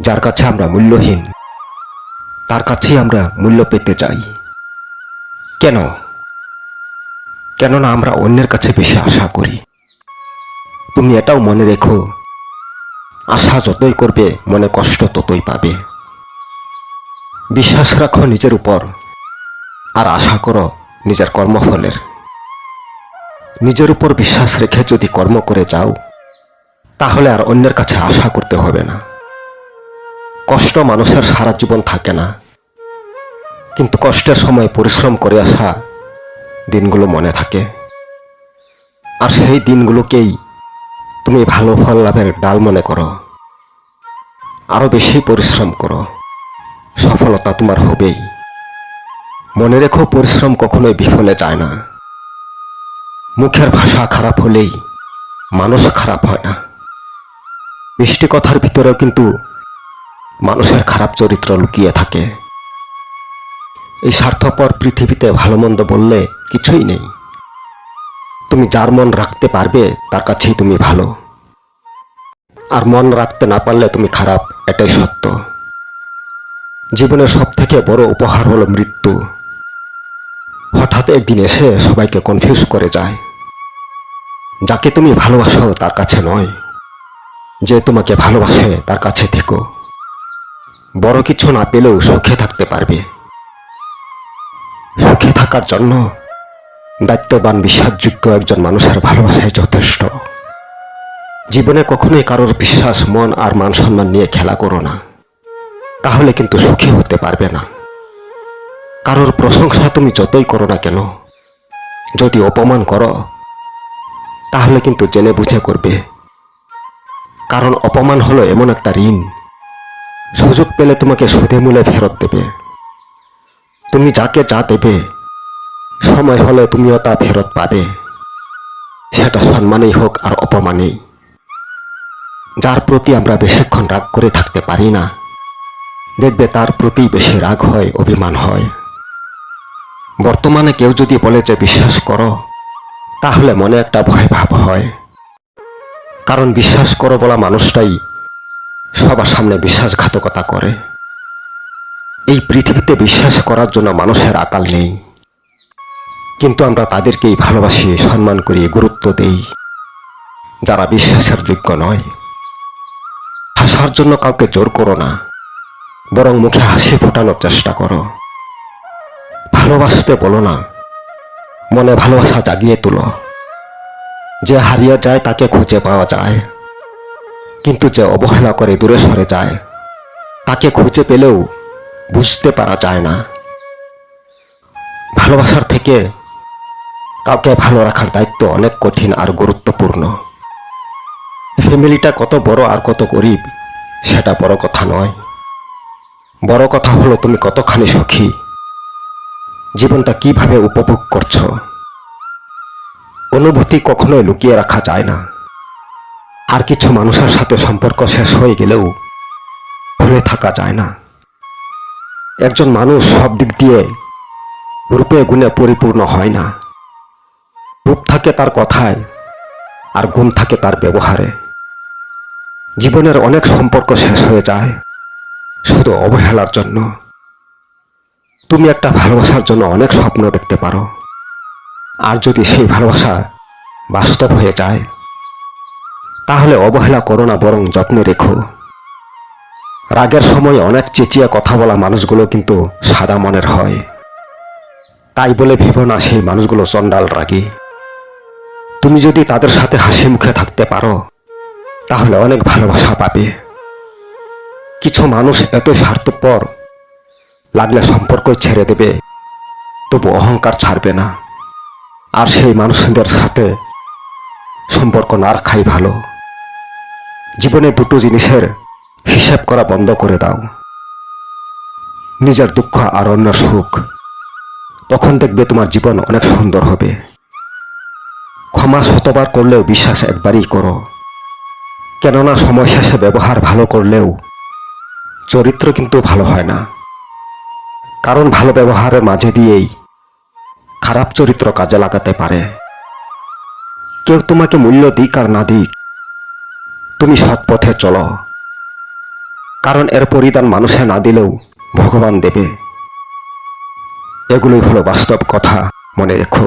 যার কাছে আমরা মূল্যহীন, তার কাছেই আমরা মূল্য পেতে চাই। কেন? কেননা আমরা অন্যের কাছে বেশি আশা করি। তুমি এটাও মনে রেখো, আশা যতই করবে, মনে কষ্ট ততই পাবে। বিশ্বাস রাখো নিজের উপর, আর আশা করো নিজের কর্মফলের। নিজের উপর বিশ্বাস রেখে যদি কর্ম করে যাও, তাহলে আর অন্যের কাছে আশা করতে হবে না। কষ্ট মানুষের সারা জীবন থাকে না। কিন্তু কষ্টের সময় পরিশ্রম করে আসা দিনগুলো মনে থাকে। আর সেই দিনগুলোকেই তুমি ভালো ফল লাভের ডাল মনে করো। আরও বেশি পরিশ্রম করো। সফলতা তোমার হবেই। মনে রেখো পরিশ্রম কখনোই বিফলে যায় না। মুখের ভাষা খারাপ হলেই মানুষ খারাপ হয় না। মিষ্টি কথার ভিতরেও কিন্তু মানুষের খারাপ চরিত্র লুকিয়ে থাকে। এই স্বার্থপর পৃথিবীতে ভালো মন্দ বললে কিছুই নেই। তুমি যার মন রাখতে পারবে, তার কাছেই তুমি ভালো। আর মন রাখতে না পারলে তুমি খারাপ, এটাই সত্য। জীবনের সব থেকে বড় উপহার হলো মৃত্যু। হঠাৎ একদিন এসে সবাইকে কনফিউজ করে যায়। যাকে তুমি ভালোবাসো, তার কাছে নয়। যে তোমাকে ভালোবাসে, তার কাছে থেকো। বড় কিছু না পেলেও সুখে থাকতে পারবে। সুখে থাকার জন্য দায়িত্ববান, বিশ্বাসযোগ্য একজন মানুষের ভালোবাসায় যথেষ্ট। জীবনে কখনোই কারোর বিশ্বাস, মন আর মান সম্মান নিয়ে খেলা করো না। তাহলে কিন্তু সুখী হতে পারবে না। কারোর প্রশংসা তুমি যতই করো না কেন, যদি অপমান করো, তাহলে কিন্তু জেনে বুঝে করবে। কারণ অপমান হলো এমন একটা ঋণ। সুযোগ পেলে তোমাকে সুদে মূলে ফেরত দেবে। তুমি যাকে যা দেবে, সময় হলে তুমিও তা ফেরত পাবে। সেটা সম্মানেই হোক আর অপমানেই। যার প্রতি আমরা বেশিক্ষণ রাগ করে থাকতে পারি না, দেখবে তার প্রতি বেশি রাগ হয়, অভিমান হয়। বর্তমানে কেউ যদি বলে যে বিশ্বাস করো, তাহলে মনে একটা ভয় ভাব হয়। কারণ বিশ্বাস করো বলা মানুষটাই সবার সামনে বিশ্বাসঘাতকতা করে। এই পৃথিবীতে বিশ্বাস করার জন্য মানুষের আকাল নেই। কিন্তু আমরা তাদেরকেই ভালোবাসি, সম্মান করি, গুরুত্ব দেই, যারা বিশ্বাসের যোগ্য নয়। হাসার জন্য কাউকে জোর করো না, বরং মুখে হাসি ফোটানোর চেষ্টা করো। ভালোবাসতে বলো না, মনে ভালোবাসা জাগিয়ে তুলো। যে হারিয়ে যায় তাকে খুঁজে পাওয়া যায়। কিন্তু যে অবহেলা করে দূরে সরে যায়, তাকে খুঁজে পেলেও বুঝতে পারা যায় না। ভালোবাসার থেকে কাউকে ভালো রাখার দায়িত্ব অনেক কঠিন আর গুরুত্বপূর্ণ। ফ্যামিলিটা কত বড় আর কত গরিব, সেটা বড় কথা নয়। বড় কথা হলো তুমি কতখানি সুখী, জীবনটা কীভাবে উপভোগ করছ। অনুভূতি কখনোই লুকিয়ে রাখা যায় না। আর কিছু মানুষের সাথে সম্পর্ক শেষ হয়ে গেলেও ভুলে থাকা যায় না। একজন মানুষ সব দিক দিয়ে রূপে গুণে পরিপূর্ণ হয় না। রূপ থাকে তার কথায় আর গুণ থাকে তার ব্যবহারে। জীবনের অনেক সম্পর্ক শেষ হয়ে যায় শুধু অবহেলার জন্য। তুমি একটা ভালোবাসার জন্য অনেক স্বপ্ন দেখতে পারো। আর যদি সেই ভালোবাসা বাস্তব হয়ে যায় তাহলে অবহেলা করো না, বরং যত্নে রেখো। রাগের সময় অনেক চেঁচিয়ে কথা বলা মানুষগুলো কিন্তু সাদা মনের হয়। তাই বলে ভেবো না সেই মানুষগুলো চণ্ডাল রাগী। তুমি যদি তাদের সাথে হাসি মুখে থাকতে পারো, তাহলে অনেক ভালোবাসা পাবে। কিছু মানুষ এত স্বার্থপর, লাগলে সম্পর্ক ছেড়ে দেবে, তবু অহংকার ছাড়বে না। আর সেই মানুষদের সাথে সম্পর্ক না রাখাই ভালো। জীবনে দুটো জিনিসের হিসাব করা বন্ধ করে দাও। নিজের দুঃখ আর অন্যের সুখ। তখন দেখবে তোমার জীবন অনেক সুন্দর হবে। ক্ষমা শতবার করলেও বিশ্বাস একবারই করো। কেননা সময় শেষে ব্যবহার ভালো করলেও চরিত্র কিন্তু ভালো হয় না। কারণ ভালো ব্যবহারের মাঝে দিয়েই খারাপ চরিত্র কাজে লাগাতে পারে। কেউ তোমাকে মূল্য দিক আর না দিক তুমি সৎ পথে চলো। কারণ এর পরিদান মানুষে না দিলেও ভগবান দেবে। এগুলোই হলো বাস্তব কথা, মনে রেখো।